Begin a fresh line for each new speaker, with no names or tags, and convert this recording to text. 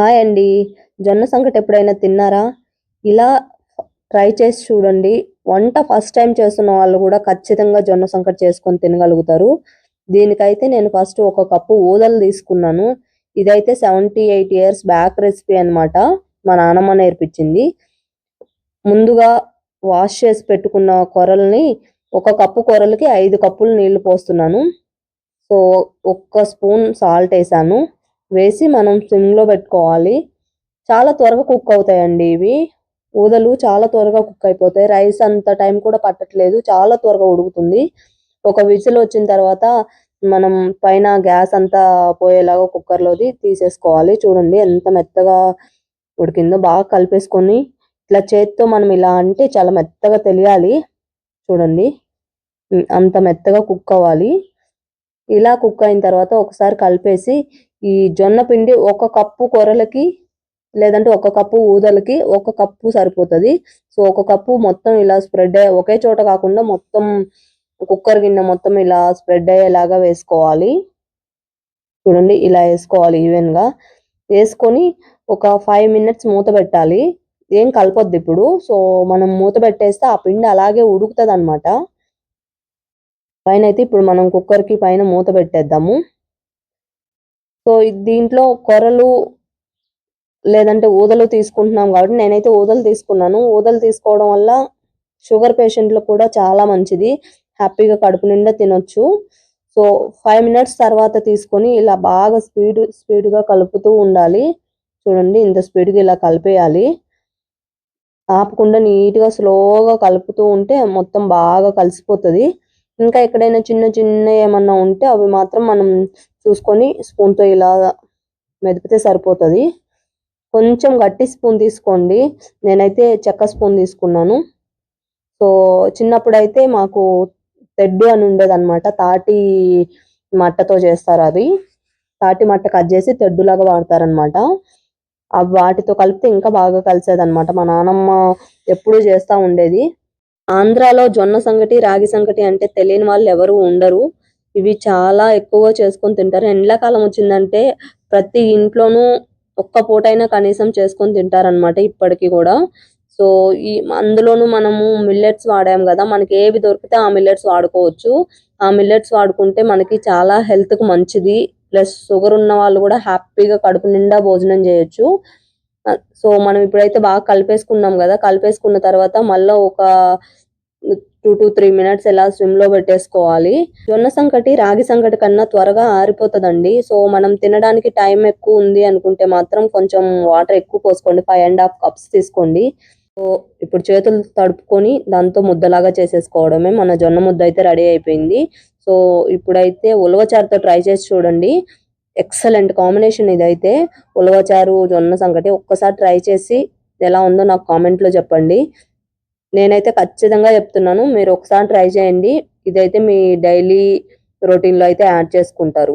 Hi అండి. జొన్న సంకటి ఎప్పుడైనా తిన్నారా? ఇలా ట్రై చేసి చూడండి. వంట ఫస్ట్ టైం చేస్తున్న వాళ్ళు కూడా ఖచ్చితంగా జొన్న సంకటి చేసుకొని తినగలుగుతారు. దీనికైతే నేను ఫస్ట్ ఒక కప్పు ఊదలు తీసుకున్నాను. ఇదైతే seventy eight years back recipe అన్నమాట. మా నాన్నమ్మ నేర్పించింది. ముందుగా వాష్ చేసి పెట్టుకున్న కొరల్ని ఒక కప్పు కొరలకి ఐదు కప్పులు నీళ్ళు పోస్తున్నాను. సో ఒక్క స్పూన్ సాల్ట్ వేసాను. వేసి మనం సిమ్లో పెట్టుకోవాలి. చాలా త్వరగా కుక్ అవుతాయండి ఇవి. ఊదలు చాలా త్వరగా కుక్ అయిపోతాయి. రైస్ అంత టైం కూడా పట్టట్లేదు. చాలా త్వరగా ఉడుకుతుంది. ఒక విజిల్ వచ్చిన తర్వాత మనం పైన గ్యాస్ అంతా పోయేలాగా కుక్కర్ లోది తీసేసుకోవాలి. చూడండి ఎంత మెత్తగా ఉడికిందో బాగా కలిపేసుకొని ఇట్లా చేత్తో మనం ఇలా అంటే చాలా మెత్తగా తెలియాలి. చూడండి. అంత మెత్తగా కుక్ అవ్వాలి. ఇలా కుక్ అయిన తర్వాత ఒకసారి కలిపేసి ఈ జొన్న పిండి ఒక కప్పు కొరలకి లేదంటే ఒక కప్పు ఊదలకి ఒక కప్పు సరిపోతుంది. సో ఒక కప్పు మొత్తం ఇలా స్ప్రెడ్ అయ్యే ఒకే చోట కాకుండా మొత్తం కుక్కర్ గిన్నె మొత్తం ఇలా స్ప్రెడ్ అయ్యేలాగా వేసుకోవాలి. చూడండి ఇలా వేసుకోవాలి ఈవెన్గా వేసుకొని ఒక ఫైవ్ మినిట్స్ మూత పెట్టాలి. ఏం కలపొద్దు ఇప్పుడు. సో మనం మూత పెట్టేస్తే ఆ పిండి అలాగే ఉడుకుతుంది అనమాట పైన అయితే ఇప్పుడు మనం కుక్కర్కి పైన మూత పెట్టేద్దాము. సో దీంట్లో కొరలు లేదంటే ఊదలు తీసుకుంటున్నాం కాబట్టి నేనైతే ఊదలు తీసుకున్నాను. ఊదలు తీసుకోవడం వల్ల షుగర్ పేషెంట్లు కూడా చాలా మంచిది. హ్యాపీగా కడుపు నిండా తినొచ్చు. సో ఫైవ్ మినిట్స్ తర్వాత తీసుకొని ఇలా బాగా స్పీడ్ స్పీడ్గా కలుపుతూ ఉండాలి. చూడండి ఇంత స్పీడ్గా ఇలా కలిపేయాలి. ఆపకుండా నీట్గా స్లోగా కలుపుతూ ఉంటే మొత్తం బాగా కలిసిపోతది. ఇంకా ఎక్కడైనా చిన్న చిన్న ఏమన్నా ఉంటే అవి మాత్రం మనం చూసుకొని స్పూన్తో ఇలా మెదిపితే సరిపోతది. కొంచెం గట్టి స్పూన్ తీసుకోండి. నేనైతే చెక్క స్పూన్ తీసుకున్నాను. సో చిన్నప్పుడు అయితే మాకు తెడ్డు అని ఉండేది అనమాట తాటి మట్టతో చేస్తారు అది. తాటి మట్ట కట్ చేసి తెడ్డులాగా వాడతారనమాట అవి వాటితో కలిపితే ఇంకా బాగా కలిసేది అనమాట మా నానమ్మ ఎప్పుడూ చేస్తా ఉండేది. ఆంధ్రాలో జొన్న సంగటి రాగి సంగటి అంటే తెలియని వాళ్ళు ఎవరు ఉండరు. ఇవి చాలా ఎక్కువగా చేసుకొని తింటారు. ఎండాకాలం వచ్చిందంటే ప్రతి ఇంట్లోనూ ఒక్క పూటైనా కనీసం చేసుకొని తింటారనమాట ఇప్పటికి కూడా. సో ఈ అందులోనూ మనము మిల్లెట్స్ వాడాం కదా మనకి ఏవి దొరికితే ఆ మిల్లెట్స్ వాడుకోవచ్చు. ఆ మిల్లెట్స్ వాడుకుంటే మనకి చాలా హెల్త్కు మంచిది. ప్లస్ షుగర్ ఉన్న వాళ్ళు కూడా హ్యాపీగా కడుపు నిండా భోజనం చేయొచ్చు. సో మనం ఇప్పుడైతే బాగా కలిపేసుకున్నాం కదా కలిపేసుకున్న తర్వాత మళ్ళీ ఒక టూ టు త్రీ మినిట్స్ ఇలా స్విమ్లో పెట్టేసుకోవాలి. జొన్న సంకటి రాగి సంకటి కన్నా త్వరగా ఆరిపోతుందండి. సో మనం తినడానికి టైం ఎక్కువ ఉంది అనుకుంటే మాత్రం కొంచెం వాటర్ ఎక్కువ పోసుకోండి. ఫైవ్ అండ్ హాఫ్ కప్స్ తీసుకోండి. సో ఇప్పుడు చేతులు తడుపుకొని దాంతో ముద్దలాగా చేసేసుకోవడమే. మన జొన్న ముద్ద అయితే రెడీ అయిపోయింది. సో ఇప్పుడైతే ఉలవచారుతో ట్రై చేసి చూడండి. ఎక్సలెంట్ కాంబినేషన్ ఇదైతే ఉలవచారు జొన్న సంగటి ఒక్కసారి ట్రై చేసి ఎలా ఉందో నాకు కామెంట్లో చెప్పండి. నేనైతే ఖచ్చితంగా చెప్తున్నాను మీరు ఒకసారి ట్రై చేయండి. ఇదైతే మీ డైలీ రొటీన్లో అయితే యాడ్ చేసుకుంటారు.